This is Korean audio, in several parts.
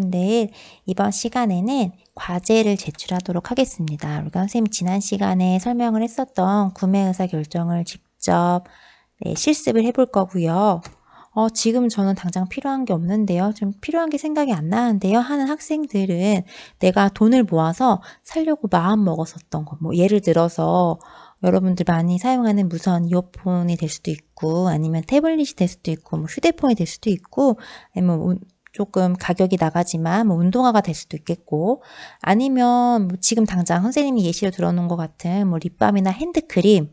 여러분들 이번 시간에는 과제를 제출하도록 하겠습니다. 우리가 선생님 지난 시간에 설명을 했었던 구매 의사 결정을 직접 네, 실습을 해볼 거고요. 어, 지금 저는 당장 필요한 게 없는데요. 좀 필요한 게 생각이 안 나는데요. 하는 학생들은 내가 돈을 모아서 살려고 마음 먹었었던 거. 뭐 예를 들어서 여러분들 많이 사용하는 무선 이어폰이 될 수도 있고 아니면 태블릿이 될 수도 있고 뭐 휴대폰이 될 수도 있고 아니면 조금 가격이 나가지만 뭐 운동화가 될 수도 있겠고 아니면 뭐 지금 당장 선생님이 예시로 들어놓은 것 같은 뭐 립밤이나 핸드크림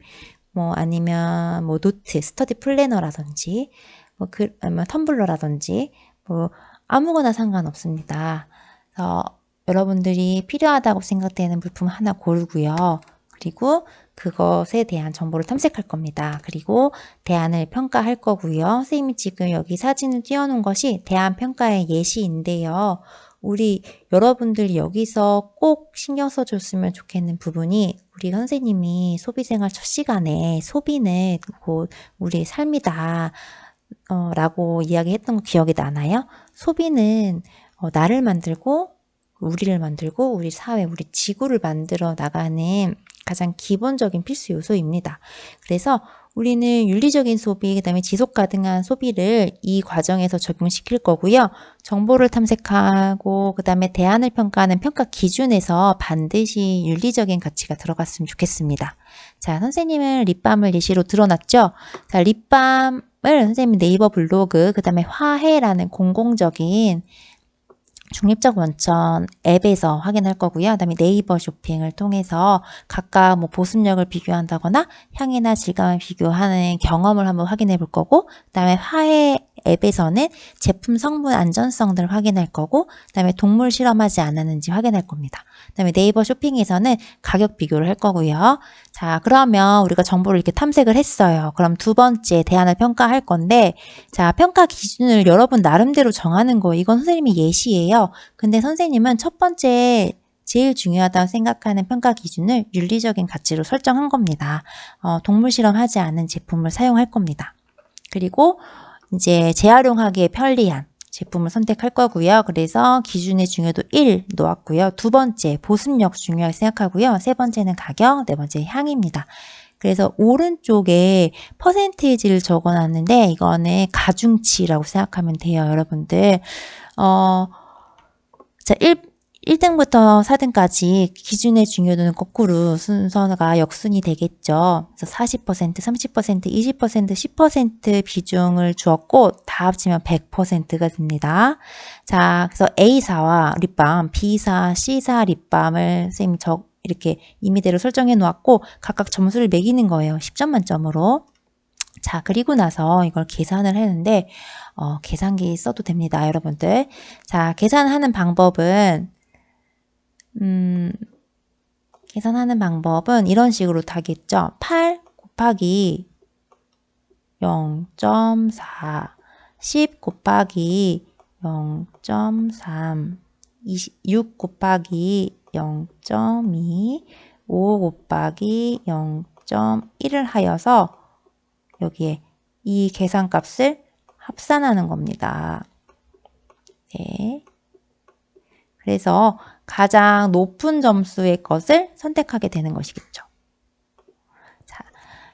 뭐 아니면 뭐 노트, 스터디 플래너라든지 뭐 그, 아니면 텀블러라든지 뭐 아무거나 상관없습니다. 그래서 여러분들이 필요하다고 생각되는 물품 하나 고르고요. 그리고 그것에 대한 정보를 탐색할 겁니다. 그리고 대안을 평가할 거고요. 선생님이 지금 여기 사진을 띄워놓은 것이 대안 평가의 예시인데요. 우리 여러분들 여기서 꼭 신경 써줬으면 좋겠는 부분이 우리 선생님이 소비생활 첫 시간에 소비는 곧 우리의 삶이다. 어, 라고 이야기했던 거 기억이 나나요? 소비는 어, 나를 만들고 우리를 만들고 우리 사회, 우리 지구를 만들어 나가는 가장 기본적인 필수 요소입니다. 그래서 우리는 윤리적인 소비, 그 다음에 지속 가능한 소비를 이 과정에서 적용시킬 거고요. 정보를 탐색하고 그 다음에 대안을 평가하는 평가 기준에서 반드시 윤리적인 가치가 들어갔으면 좋겠습니다. 자, 선생님은 립밤을 예시로 들어놨죠? 자, 립밤을 선생님 네이버 블로그, 그 다음에 화해라는 공공적인 중립적 원천 앱에서 확인할 거고요. 그다음에 네이버 쇼핑을 통해서 각각 뭐 보습력을 비교한다거나 향이나 질감을 비교하는 경험을 한번 확인해 볼 거고 그다음에 화해 앱에서는 제품 성분 안전성들을 확인할 거고 그다음에 동물 실험하지 않았는지 확인할 겁니다. 그다음에 네이버 쇼핑에서는 가격 비교를 할 거고요. 자, 그러면 우리가 정보를 이렇게 탐색을 했어요. 그럼 두 번째 대안을 평가할 건데 자, 평가 기준을 여러분 나름대로 정하는 거 이건 선생님이 예시예요. 근데 선생님은 첫 번째 제일 중요하다고 생각하는 평가 기준을 윤리적인 가치로 설정한 겁니다. 어, 동물 실험하지 않은 제품을 사용할 겁니다. 그리고 이제 재활용하기에 편리한 제품을 선택할 거고요. 그래서 기준의 중요도 1 놓았고요. 두 번째 보습력 중요하게 생각하고요. 세 번째는 가격, 네 번째 향입니다. 그래서 오른쪽에 퍼센테이지를 적어놨는데 이거는 가중치라고 생각하면 돼요. 여러분들. 어, 자, 1, 1등부터 4등까지 기준의 중요도는 거꾸로 순서가 역순이 되겠죠. 그래서 40%, 30%, 20%, 10% 비중을 주었고 다 합치면 100%가 됩니다. 자, 그래서 A사와 립밤, B사, C사 립밤을 선생님이 저 이렇게 임의대로 설정해 놓았고 각각 점수를 매기는 거예요. 10점 만점으로. 자, 그리고 나서 이걸 계산을 했는데 어, 계산기 써도 됩니다, 여러분들. 자, 계산하는 방법은 음, 계산하는 방법은 이런 식으로 타겠죠. 8 곱하기 0.4 10 곱하기 0.3 6 곱하기 0.2 5 곱하기 0.1을 하여서 여기에 이 계산값을 합산하는 겁니다. 네. 그래서 가장 높은 점수의 것을 선택하게 되는 것이겠죠. 자,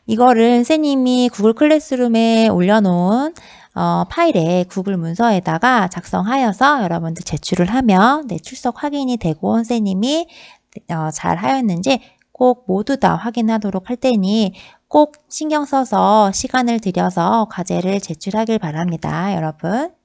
이거를 선생님이 구글 클래스룸에 올려놓은 어, 파일에 구글 문서에다가 작성하여서 여러분들 제출을 하면 네, 출석 확인이 되고 선생님이 어, 잘 하였는지 꼭 모두 다 확인하도록 할 테니 꼭 신경 써서 시간을 들여서 과제를 제출하길 바랍니다. 여러분.